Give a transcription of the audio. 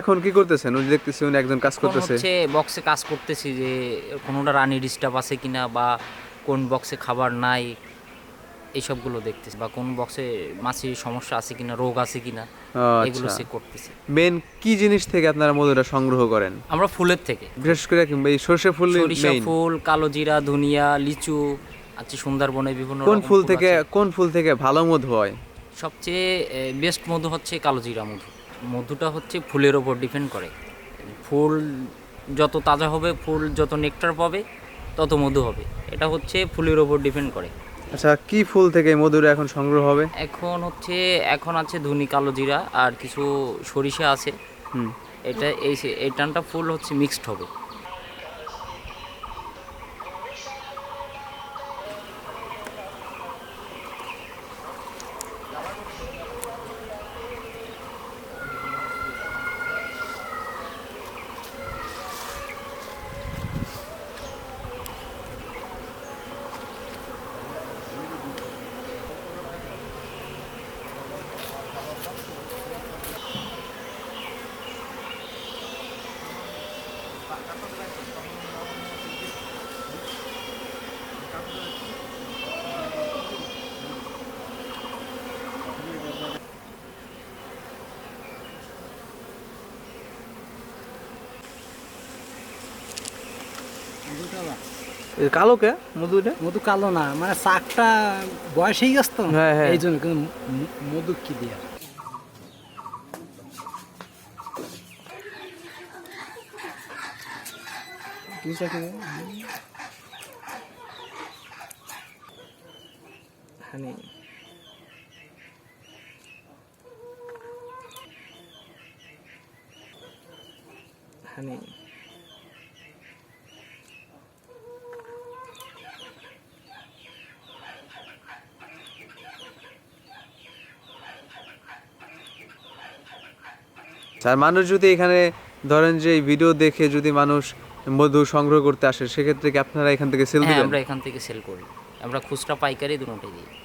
এখন কি করতেছেন? ওই দেখতেছি উনি একজন কাজ করতেছে। হচ্ছে বক্সে কাজ করতেছি যে কোনোটা রানি ডিস্টার্ব আছে কিনা বা কোন বক্সে খাবার নাই এইসবগুলো দেখতেছি। বা কোন বক্সে মাছির সমস্যা আছে কিনা রোগ আছে কিনা এগুলো আচ্ছা চেক করতেছি। মেন কি জিনিস থেকে আপনারা মধুটা সংগ্রহ করেন? আমরা ফুলের থেকে। বিশেষ করে কি এই সর্ষে ফুল সরিষা ফুল কালো জিরা ধনিয়া লিচু আছে সুন্দরবনে বিভিন্ন কোন ফুল থেকে কোন ফুল থেকে ভালো মধু হয়? সবচেয়ে বেস্ট মধু হচ্ছে কালো জিরা মধু। মধুটা হচ্ছে ফুলের ওপর ডিপেন্ড করে। ফুল যত তাজা হবে ফুল যত নেকটার পাবে তত মধু হবে। এটা হচ্ছে ফুলের ওপর ডিপেন্ড করে। আচ্ছা কি ফুল থেকে মধুর এখন সংগ্রহ হবে? এখন হচ্ছে এখন আছে ধনি কালো জিরা আর কিছু সরিষা আছে। হুম। এটা এই এই টানটা ফুল হচ্ছে মিক্সড হবে। কালো কে? মধুটা মধু কালো না মানে শাকটা বয়স হয়ে গেছে তো হ্যাঁ, হ্যাঁ। এই জন্য কিন্তু মধু কি দিয়ে? হানি হানি আর মানুষ যদি এখানে ধরেন যে এই ভিডিও দেখে যদি মানুষ মধু সংগ্রহ করতে আসে সেক্ষেত্রে কি আপনারা এখান থেকে সেল হ্যাঁ দিবেন? আমরা এখান থেকে সেল করি। আমরা খুচরা পাইকারি দুটোই দিই।